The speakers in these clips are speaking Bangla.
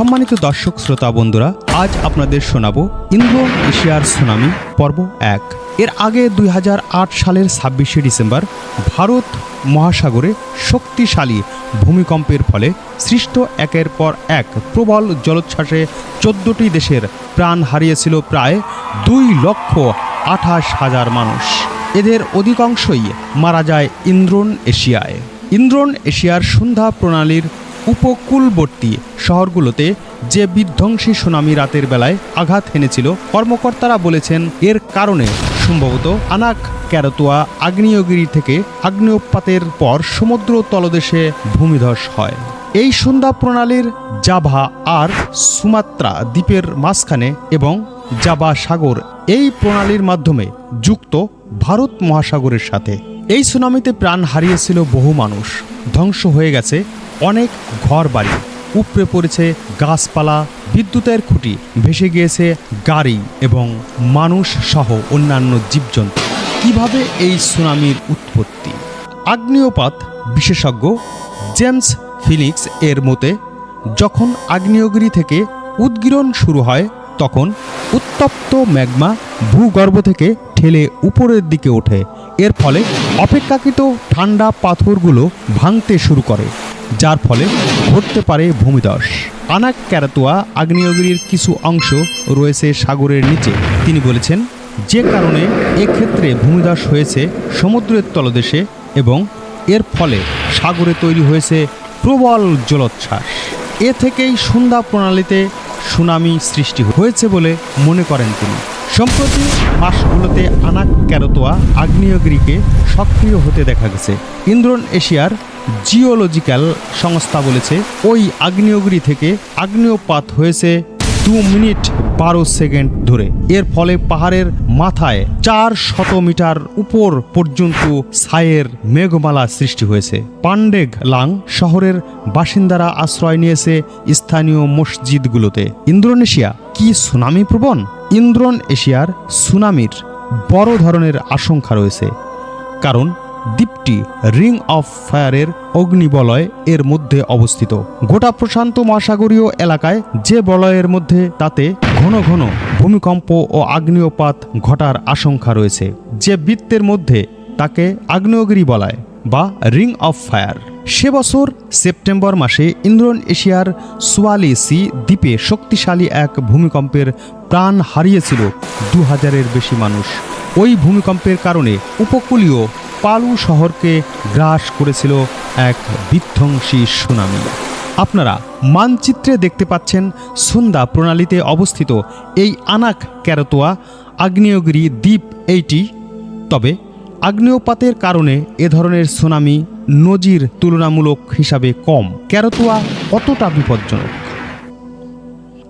সম্মানিত দর্শক, শ্রোতা, বন্ধুরা, আজ আপনাদের শোনাবো ইন্দো এশিয়ার সুনামি পর্ব এক। এর আগে দুই হাজার আট সালের ছাব্বিশে ডিসেম্বর ভারত মহাসাগরে শক্তিশালী ভূমিকম্পের ফলে সৃষ্ট একের পর এক প্রবল জলোচ্ছ্বাসে চোদ্দটি দেশের প্রাণ হারিয়েছিল প্রায় দুই লক্ষ আঠাশ হাজার মানুষ। এদের অধিকাংশই মারা যায় ইন্দ্রন এশিয়ায়। ইন্দ্রন এশিয়ার সন্ধ্যা প্রণালীর উপকূলবর্তী শহরগুলোতে যে বিধ্বংসী সুনামি রাতের বেলায় আঘাত হেনেছিল, কর্মকর্তারা বলেছেন এর কারণে সম্ভবত আনাক ক্যারতোয়া আগ্নেয়গিরি থেকে আগ্নেয়পাতের পর সমুদ্র তলদেশে ভূমিধস হয়। এই সন্ধ্যা প্রণালীর জাভা আর সুমাত্রা দ্বীপের মাঝখানে এবং জাবা সাগর এই প্রণালীর মাধ্যমে যুক্ত ভারত মহাসাগরের সাথে। এই সুনামিতে প্রাণ হারিয়েছিল বহু মানুষ। ধ্বংস হয়ে গেছে অনেক ঘর বাড়ি উপড়ে পড়েছে গাছপালা, বিদ্যুতের খুঁটি, ভেসে গিয়েছে গাড়ি এবং মানুষ সহ অন্যান্য জীবজন্তু। কীভাবে এই সুনামির উৎপত্তি? আগ্নেয়পাত বিশেষজ্ঞ জেমস ফিনিক্স এর মতে, যখন আগ্নেয়গিরি থেকে উদ্গীরণ শুরু হয় তখন উত্তপ্ত ম্যাগমা ভূগর্ভ থেকে ঠেলে উপরের দিকে ওঠে। এর ফলে অপেক্ষাকৃত ঠান্ডা পাথরগুলো ভাঙতে শুরু করে, যার ফলে ঘটতে পারে ভূমিধস। আনাক ক্যারাতোয়া আগ্নেয়গিরির কিছু অংশ রয়েছে সাগরের নিচে। তিনি বলেছেন, যে কারণে এক্ষেত্রে ভূমিধস হয়েছে সমুদ্রের তলদেশে এবং এর ফলে সাগরে তৈরি হয়েছে প্রবল জলোচ্ছ্বাস। এ থেকেই সন্ধ্যা প্রণালীতে সুনামি সৃষ্টি হয়েছে বলে মনে করেন তিনি। সম্প্রতি মাসগুলোতে আনাক ক্যারোতোয়া আগ্নেয়গিরিকে সক্রিয় হতে দেখা গেছে। ইন্দ্রন এশিয়ার জিওলজিক্যাল সংস্থা বলেছে, ওই আগ্নেয়গিরি থেকে আগ্নেয়পাত হয়েছে দু মিনিট বারো সেকেন্ড ধরে। এর ফলে পাহাড়ের মাথায় চার শত মিটার উপর পর্যন্ত ছায়ের মেঘমালা সৃষ্টি হয়েছে। পান্ডেগ লাং শহরের বাসিন্দারা আশ্রয় নিয়েছে স্থানীয় মসজিদগুলোতে। ইন্দোনেশিয়া কি সুনামি প্রবণ? ইন্দ্রন এশিয়ার সুনামির বড় ধরনের আশঙ্কা রয়েছে। কারণ দ্বীপটি রিং অফ ফায়ারের অগ্নিবলয় এর মধ্যে অবস্থিত। গোটা প্রশান্ত মহাসাগরীয় এলাকায় যে বলয়ের মধ্যে তাতে ঘন ঘন ভূমিকম্প ও আগ্নেয়পাত ঘটার আশঙ্কা রয়েছে। যে বৃত্তের মধ্যে তাকে আগ্নেয়গিরি বলায় বা রিং অফ ফায়ার। সে বছর সেপ্টেম্বর মাসে ইন্দ্রন এশিয়ার সুয়ালি সি দ্বীপে শক্তিশালী এক ভূমিকম্পের প্রাণ হারিয়েছিল দু হাজারের বেশি মানুষ। ওই ভূমিকম্পের কারণে উপকূলীয় পালু শহরকে গ্রাস করেছিল এক বিধ্বংসী সুনামি। আপনারা মানচিত্রে দেখতে পাচ্ছেন সুন্দা প্রণালীতে অবস্থিত এই আনাক ক্যারতোয়া আগ্নেয়গিরি দ্বীপ এইটি। তবে আগ্নেয়পাতের কারণে এ ধরনের সুনামি নজির তুলনামূলক হিসাবে কম। ক্যারতোয়া কতটা বিপজ্জনক।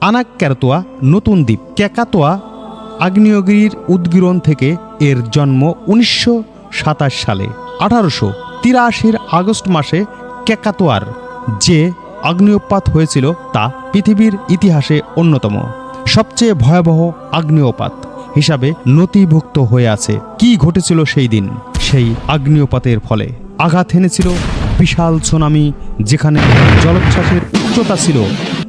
আনাক ক্যারতোয়া নতুন দ্বীপ। ক্যাকাতোয়া আগ্নেয়গিরির উদ্গীরণ থেকে এর জন্ম উনিশশো সাতাশ সালে, আঠারোশো তিরাশির আগস্ট মাসে ক্যাকাতোয়ার যে আগ্নেয়পাত হয়েছিল তা পৃথিবীর ইতিহাসে অন্যতম। সবচেয়ে ভয়াবহ আগ্নেয়পাত হিসাবে নথিভুক্ত হয়ে আছে। কি ঘটেছিল সেই দিন? সেই আগ্নেয়পাতের ফলে আঘাত এনেছিল বিশাল সুনামি, যেখানে জলোচ্ছ্বাসের উচ্চতা ছিল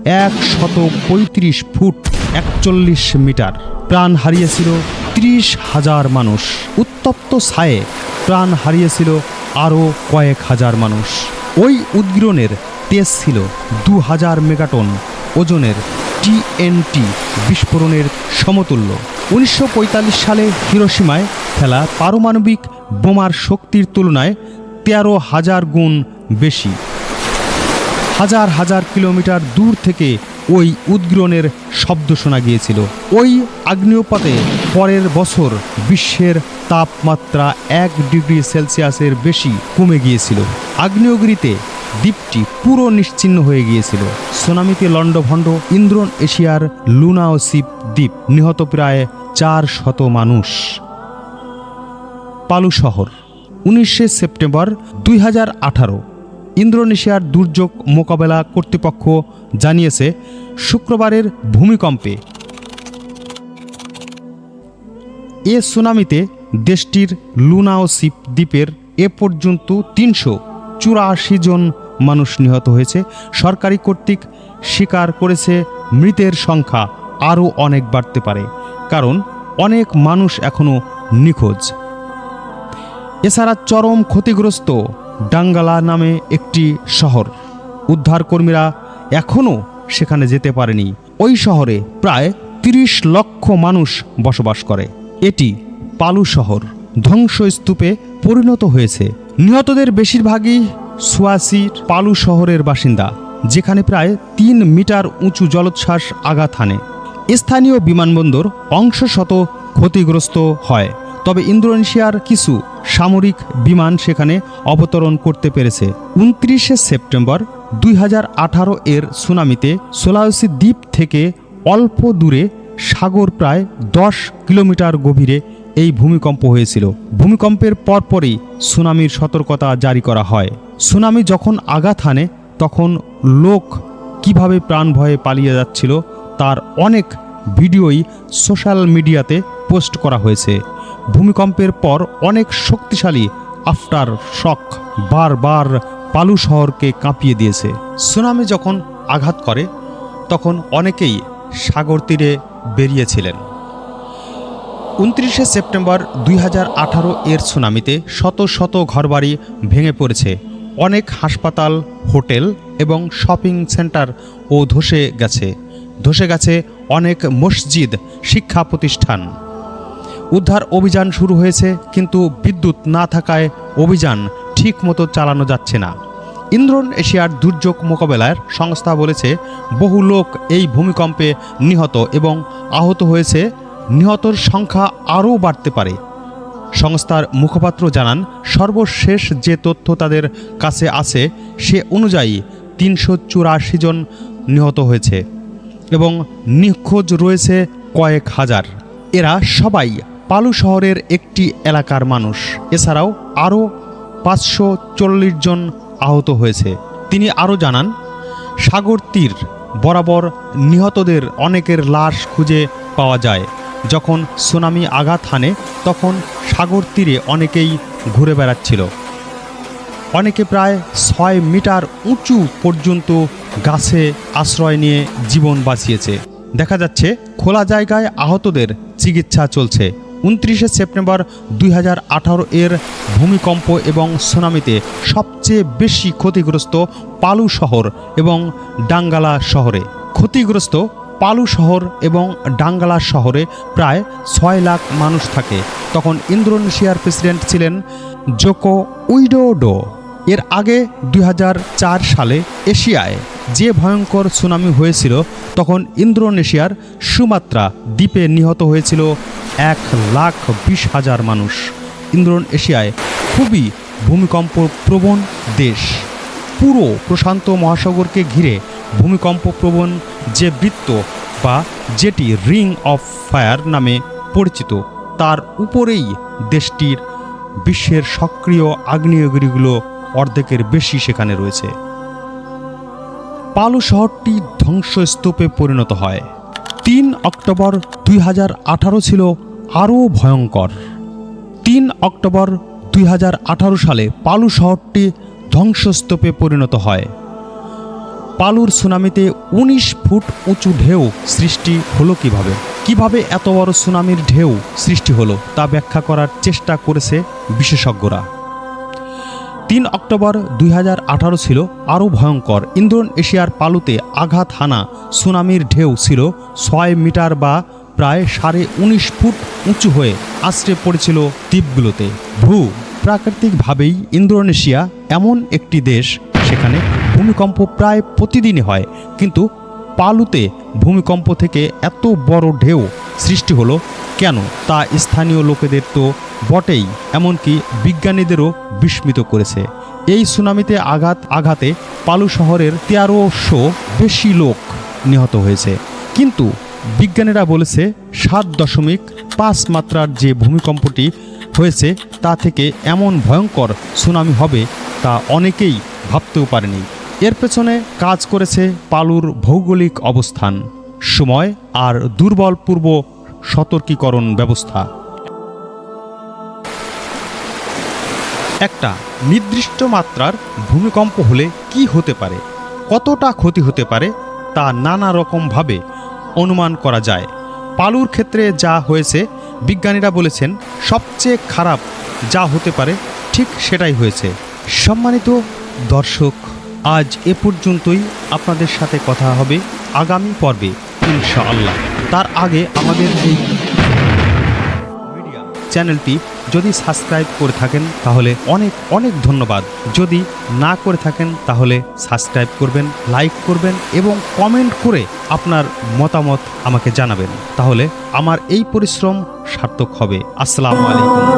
এক শত পঁয়ত্রিশ ফুট একচল্লিশ মিটার। প্রাণ হারিয়েছিল ত্রিশ হাজার মানুষ। উত্তপ্ত ছায়ে প্রাণ হারিয়েছিল আরও কয়েক হাজার মানুষ। ওই উদ্গীরণের তেজ ছিল দু হাজার মেগাটন ওজনের টিএনটি বিস্ফোরণের সমতুল্য। উনিশশো পঁয়তাল্লিশ সালে হিরোসীমায় ফেলা পারমাণবিক বোমার শক্তির তুলনায় তেরো হাজার গুণ বেশি। হাজার হাজার কিলোমিটার দূর থেকে ওই উদ্গীরণের শব্দ শোনা গিয়েছিল। ওই আগ্নেয়পাতে পরের বছর বিশ্বের তাপমাত্রা এক ডিগ্রি সেলসিয়াসের বেশি কমে গিয়েছিল। আগ্নেয়গিরিতে দ্বীপটি পুরো নিশ্চিহ্ন হয়ে গিয়েছিল। সোনামিতে লণ্ডভণ্ড ইন্দ্রন এশিয়ার লুনা লুনাওসিপ দ্বীপ, নিহত প্রায় চার শত মানুষ। পালু শহর, উনিশে সেপ্টেম্বর দুই হাজার আঠারো। ইন্দোনেশিয়ার দুর্যোগ মোকাবেলা কর্তৃপক্ষ জানিয়েছে শুক্রবারের ভূমিকম্পে। এ সুনামিতে দেশটির লুনাওসিপ দ্বীপের এ পর্যন্ত তিনশো চুরাশি জন মানুষ নিহত হয়েছে। সরকারি কর্তৃক স্বীকার করেছে মৃতের সংখ্যা আরও অনেক বাড়তে পারে, কারণ অনেক মানুষ এখনও নিখোঁজ। এছাড়া চরম ক্ষতিগ্রস্ত ডাঙ্গালা নামে একটি শহর। উদ্ধারকর্মীরা এখনও সেখানে যেতে পারেনি। ওই শহরে প্রায় তিরিশ লক্ষ মানুষ বসবাস করে। এটি পালু শহর। ধ্বংসস্তূপে পরিণত হয়েছে। নিহতদের বেশিরভাগই সুয়াসির পালু শহরের বাসিন্দা, যেখানে প্রায় তিন মিটার উঁচু জলোচ্ছ্বাস আঘাত হানে। স্থানীয় বিমানবন্দর অংশশত ক্ষতিগ্রস্ত হয়। তবে ইন্দোনেশিয়ার কিছু সামরিক বিমান সেখানে অবতরণ করতে পেরেছে। উনত্রিশে সেপ্টেম্বর দুই হাজার আঠারো এর সুনামিতে সোলাউসি দ্বীপ থেকে অল্প দূরে সাগর প্রায় দশ কিলোমিটার গভীরে এই ভূমিকম্প হয়েছিল। ভূমিকম্পের পরপরই সুনামির সতর্কতা জারি করা হয়। সুনামি যখন আঘাত হানে, তখন লোক কীভাবে প্রাণ ভয়ে পালিয়ে যাচ্ছিল তার অনেক ভিডিওই সোশ্যাল মিডিয়াতে পোস্ট করা হয়েছে। ভূমিকম্পের পর অনেক শক্তিশালী আফটার শক বারবার পালু শহরকে কাঁপিয়ে দিয়েছে। সুনামি যখন আঘাত করে, তখন অনেকেই সাগর তীরে বেরিয়েছিলেন। উনত্রিশে সেপ্টেম্বর দুই হাজার আঠারো এর সুনামিতে শত শত ঘরবাড়ি ভেঙে পড়েছে। অনেক হাসপাতাল, হোটেল এবং শপিং সেন্টার ও ধসে গেছে। ধসে গেছে অনেক মসজিদ, শিক্ষা প্রতিষ্ঠান। উদ্ধার অভিযান শুরু হয়েছে, কিন্তু বিদ্যুৎ না থাকায় অভিযান ঠিকমতো চালানো যাচ্ছে না। ইন্দ্রন এশিয়ার দুর্যোগ মোকাবেলার সংস্থা বলেছে, বহু লোক এই ভূমিকম্পে নিহত এবং আহত হয়েছে। নিহতর সংখ্যা আরও বাড়তে পারে। সংস্থার মুখপাত্র জানান, সর্বশেষ যে তথ্য তাদের কাছে আছে, সে অনুযায়ী তিনশো চুরাশি জন নিহত হয়েছে এবং নিখোঁজ রয়েছে কয়েক হাজার। এরা সবাই পালু শহরের একটি এলাকার মানুষ। এছাড়াও আরও পাঁচশো চল্লিশ জন আহত হয়েছে। তিনি আরও জানান, সাগর তীর বরাবর নিহতদের অনেকের লাশ খুঁজে পাওয়া যায়। যখন সুনামি আঘাত হানে, তখন সাগর তীরে অনেকেই ঘুরে বেড়াচ্ছিল। অনেকে প্রায় ছয় মিটার উঁচু পর্যন্ত গাছে আশ্রয় নিয়ে জীবন বাঁচিয়েছে। দেখা যাচ্ছে, খোলা জায়গায় আহতদের চিকিৎসা চলছে। উনত্রিশে সেপ্টেম্বর দুই হাজার আঠারো এর ভূমিকম্প এবং সুনামিতে সবচেয়ে বেশি ক্ষতিগ্রস্ত পালু শহর এবং ডাঙ্গালা শহরে। ক্ষতিগ্রস্ত পালু শহর এবং ডাঙ্গালা শহরে প্রায় ছয় লাখ মানুষ থাকে। তখন ইন্দোনেশিয়ার প্রেসিডেন্ট ছিলেন জোকো উইডোডো। এর আগে দুই হাজার চার সালে এশিয়ায় যে ভয়ঙ্কর সুনামি হয়েছিল, তখন ইন্দোনেশিয়ার সুমাত্রা দ্বীপে নিহত হয়েছিল এক লাখ বিশ হাজার মানুষ। ইন্দোনেশিয়ায় খুবই ভূমিকম্প প্রবণ দেশ। পুরো প্রশান্ত মহাসাগরকে ঘিরে ভূমিকম্প প্রবণ যে বৃত্ত বা যেটি রিং অফ ফায়ার নামে পরিচিত, তার উপরেই দেশটির বিশ্বের সক্রিয় আগ্নেয়গিরিগুলো অর্ধেকের বেশি সেখানে রয়েছে। পালু শহরটি ধ্বংসস্তূপে পরিণত হয়। তিন অক্টোবর দুই হাজার আঠারো ছিল আরও ভয়ঙ্কর। তিন অক্টোবর দুই হাজার আঠারো সালে পালু শহরটি ধ্বংসস্তূপে পরিণত হয়। পালুর সুনামিতে ১৯ ফুট উঁচু ঢেউ সৃষ্টি হলো কীভাবে? কীভাবে এত বড় সুনামির ঢেউ সৃষ্টি হলো তা ব্যাখ্যা করার চেষ্টা করেছে বিশেষজ্ঞরা। তিন অক্টোবর দুই হাজার আঠারো ছিল আরও ভয়ঙ্কর। ইন্দোনেশিয়ার পালুতে আঘাত হানা সুনামির ঢেউ ছিল ছয় মিটার বা প্রায় সাড়ে উনিশ ফুট উঁচু হয়ে আশ্রে পড়েছিল দ্বীপগুলোতে। ভূ প্রাকৃতিকভাবেই ইন্দোনেশিয়া এমন একটি দেশ, সেখানে ভূমিকম্প প্রায় প্রতিদিনই হয়। কিন্তু পালুতে ভূমিকম্প থেকে এত বড় ঢেউ সৃষ্টি হলো কেন? তা স্থানীয় লোকেদের তো বটেই, এমনকি বিজ্ঞানীদেরও বিস্মিত করেছে। এই সুনামিতে আঘাত আঘাতে পালু শহরের তেরোশো বেশি লোক নিহত হয়েছে। কিন্তু বিজ্ঞানীরা বলেছে, সাত দশমিক পাঁচ মাত্রার যে ভূমিকম্পটি হয়েছে, তা থেকে এমন ভয়ঙ্কর সুনামি হবে তা অনেকেই ভাবতেও পারেনি। এর পেছনে কাজ করেছে পালুর ভৌগোলিক অবস্থান, সময় আর দুর্বল পূর্ব সতর্কীকরণ ব্যবস্থা। একটা, নির্দিষ্ট মাত্রার ভূমিকম্প হলে কি হতে পারে? কতটা ক্ষতি হতে পারে? তা নানা রকমভাবে অনুমান করা যায়। পালুর ক্ষেত্রে যা হয়েছে, বিজ্ঞানীরা বলেছেন, সবচেয়ে খারাপ যা হতে পারে, ঠিক সেটাই হয়েছে। সম্মানিত দর্শক, আজ এ পর্যন্তই আপনাদের সাথে কথা হবে আগামী পর্বে, ইনশাআল্লাহ। তার আগে আমাদের এই চ্যানেলটি যদি সাবস্ক্রাইব করে থাকেন, তাহলে অনেক অনেক ধন্যবাদ। যদি না করে থাকেন, তাহলে সাবস্ক্রাইব করবেন লাইক করবেন এবং কমেন্ট করে আপনার মতামত আমাকে জানাবেন। তাহলে আমার এই পরিশ্রম সার্থক হবে। আসসালামু আলাইকুম।